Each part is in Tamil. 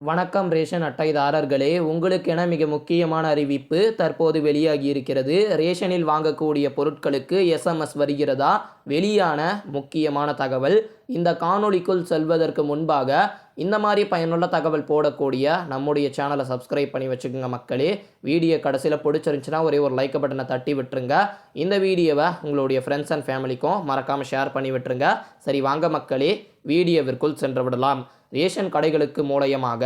வணக்கம் ரேஷன் அட்டைதாரர்களே உங்களுக்கென மிக முக்கியமான அறிவிப்பு தற்போது வெளியாகி இருக்கிறது ரேஷனில் வாங்கக்கூடிய பொருட்களுக்கு எஸ்எம்எஸ் வருகிறதா? வெளியான முக்கியமான தகவல் இந்த காணொளிக்குள் செல்வதற்கு முன்பாக இந்த மாதிரி பயனுள்ள தகவல் போடக்கூடிய நம்முடைய சேனலை சப்ஸ்கிரைப் பண்ணி வச்சுக்கோங்க மக்களே. வீடியோ கடைசியில் பிடிச்சிருந்துச்சுன்னா ஒரே ஒரு லைக் பட்டனை தட்டி விட்டுருங்க. இந்த வீடியோவை உங்களுடைய ஃப்ரெண்ட்ஸ் அண்ட் ஃபேமிலிக்கும் மறக்காமல் ஷேர் பண்ணி விட்டுருங்க. சரி வாங்க மக்களே. வீடியோவிற்குள் சென்று விடலாம். ரேஷன் கடைகளுக்கு மூலயமாக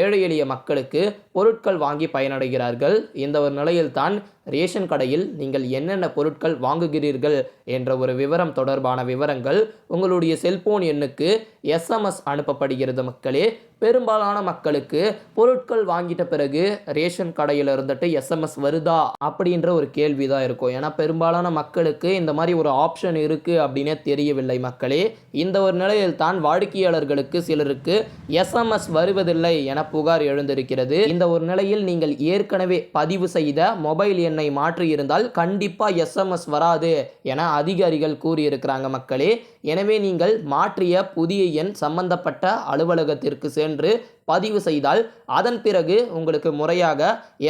ஏழை எளிய மக்களுக்கு பொருட்கள் வாங்கி பயனடைகிறார்கள். இந்த ஒரு நிலையில்தான் ரேஷன் கடையில் நீங்கள் என்னென்ன பொருட்கள் வாங்குகிறீர்கள் என்ற ஒரு விவரம் தொடர்பான விவரங்கள் உங்களுடைய செல்போன் எண்ணுக்கு எஸ்எம்எஸ் அனுப்பப்படுகிறது மக்களே. பெரும்பாலான மக்களுக்கு பொருட்கள் வாங்கிட்ட பிறகு ரேஷன் கடையில் இருந்துட்டு எஸ்எம்எஸ் வருதா அப்படின்ற ஒரு கேள்வி தான் இருக்கும். ஏன்னா பெரும்பாலான மக்களுக்கு இந்த மாதிரி ஒரு ஆப்ஷன் இருக்குது அப்படின்னே தெரியவில்லை மக்களே. இந்த ஒரு நிலையில் தான் வாடிக்கையாளர்களுக்கு சிலருக்கு எஸ்எம்எஸ் வருவதில்லை என புகார் எழுந்திருக்கிறது. இந்த ஒரு நிலையில் நீங்கள் ஏற்கனவே பதிவு செய்த மொபைல் எண்ணை மாற்றியிருந்தால் கண்டிப்பாக எஸ்எம்எஸ் வராது என அதிகாரிகள் கூறியிருக்கிறாங்க மக்களே. எனவே நீங்கள் மாற்றிய புதிய எண் சம்பந்தப்பட்ட அலுவலகத்திற்கு சென்று என்று பதிவு செய்தால் அதன் பிறகு உங்களுக்கு முறையாக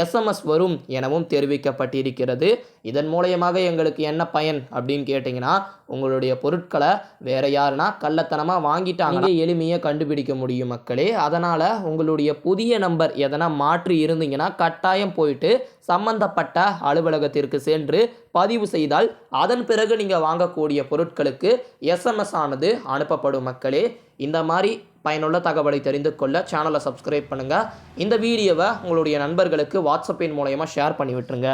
எஸ்எம்எஸ் வரும் எனவும் தெரிவிக்கப்பட்டிருக்கிறது. இதன் மூலயமாக எங்களுக்கு என்ன பயன் அப்படின்னு கேட்டிங்கன்னா உங்களுடைய பொருட்களை வேற யாருன்னா கள்ளத்தனமாக வாங்கிட்டாங்க எளிமையாக கண்டுபிடிக்க முடியும் மக்களே. அதனால் உங்களுடைய புதிய நம்பர் எதனா மாற்றி இருந்தீங்கன்னா கட்டாயம் போயிட்டு சம்பந்தப்பட்ட அலுவலகத்திற்கு சென்று பதிவு செய்தால் அதன் பிறகு நீங்கள் வாங்கக்கூடிய பொருட்களுக்கு எஸ்எம்எஸ் ஆனது அனுப்பப்படும் மக்களே. இந்த மாதிரி பயனுள்ள தகவலை தெரிந்து கொள்ள சேனலை சப்ஸ்கிரைப் பண்ணுங்கள் இந்த வீடியோவை உங்களுடைய நண்பர்களுக்கு வாட்ஸ்அப்பின் மூலயமா ஷேர் பண்ணி விட்டுருங்க.